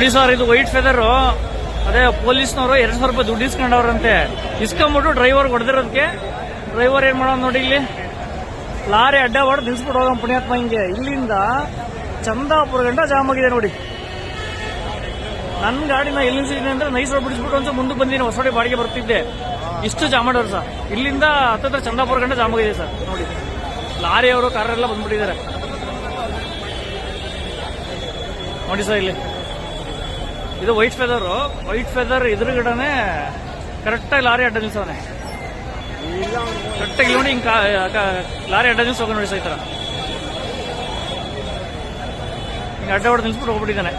ನೋಡಿ ಸರ್, ಇದು white feather ಅದೇ ಪೊಲೀಸ್ನವರು ಎರಡ್ ಸಾವಿರ ರೂಪಾಯಿ ದುಡ್ಡು ಇಸ್ಕೊಂಡವ್ರಂತೆ. ಇಸ್ಕೊಂಬಿಟ್ಟು ಡ್ರೈವರ್ ಹೊಡೆದಿರೋದಕ್ಕೆ ಡ್ರೈವರ್ ಏನ್ ಮಾಡೋದು ನೋಡಿ ಇಲ್ಲಿ. ಲಾರಿ ಅಡ್ಡ ಹೊಡೆದು ನಿಲ್ಸ್ಬಿಟ್ಟು ಹೋಗೋ ಪುಣ್ಯಾತ್ಮ ಹಿಂಗೆ. ಇಲ್ಲಿಂದ ಚಂದಾಪುರ ಗಂಟ ಜಾಮ್ ಆಗಿದೆ ನೋಡಿ. ನನ್ನ ಗಾಡಿನ ಎಲ್ಲಿ ನಿಲ್ಸಿದ್ದೀನಿ ಅಂದ್ರೆ ನೈಸ್ ರೋಡ್ ಬಿಡಿಸ್ಬಿಟ್ಟು ಮುಂದೆ ಮುಂದಕ್ಕೆ ಬಂದಿದ್ದೀನಿ. ಹೊಸಡಿ ಬಾಡಿಗೆ ಬರ್ತಿದ್ದೆ. ಇಷ್ಟು ಜಾಮ್ ಮಾಡೋರು ಸರ್. ಇಲ್ಲಿಂದ ಹತ್ತತ್ರ ಚಂದಾಪುರ ಗಂಟ ಜಾಮ್ ಆಗಿದೆ ಸರ್. ನೋಡಿ. ಲಾರಿ ಅವರು ಕಾರೆಲ್ಲ ಬಂದ್ಬಿಟ್ಟಿದ್ದಾರೆ. ನೋಡಿ ಸರ್ ಇಲ್ಲಿ. ಇದು ವೈಟ್ ಫೆದರ್ ವೈಟ್ ಫೆದರ್ ಎದುರುಗಡೆ ಕರೆಕ್ಟ್ ಆಗಿ ಲಾರಿ ಅಡ್ಡ ನಿಲ್ಸವನೆ. ಕರೆಕ್ಟಾಗಿ ನೋಡಿ ಹಿಂಗ್ ಲಾರಿ ಅಡ್ಡ ನಿಲ್ಸೋಗ ನೋಡಿ ಸೈತರ. ಹಿಂಗೆ ಅಡ್ಡ ಹೊಡೆದು ನಿಲ್ಸ್ಬಿಟ್ಟು ಹೋಗ್ಬಿಟ್ಟಿದ್ದಾನೆ.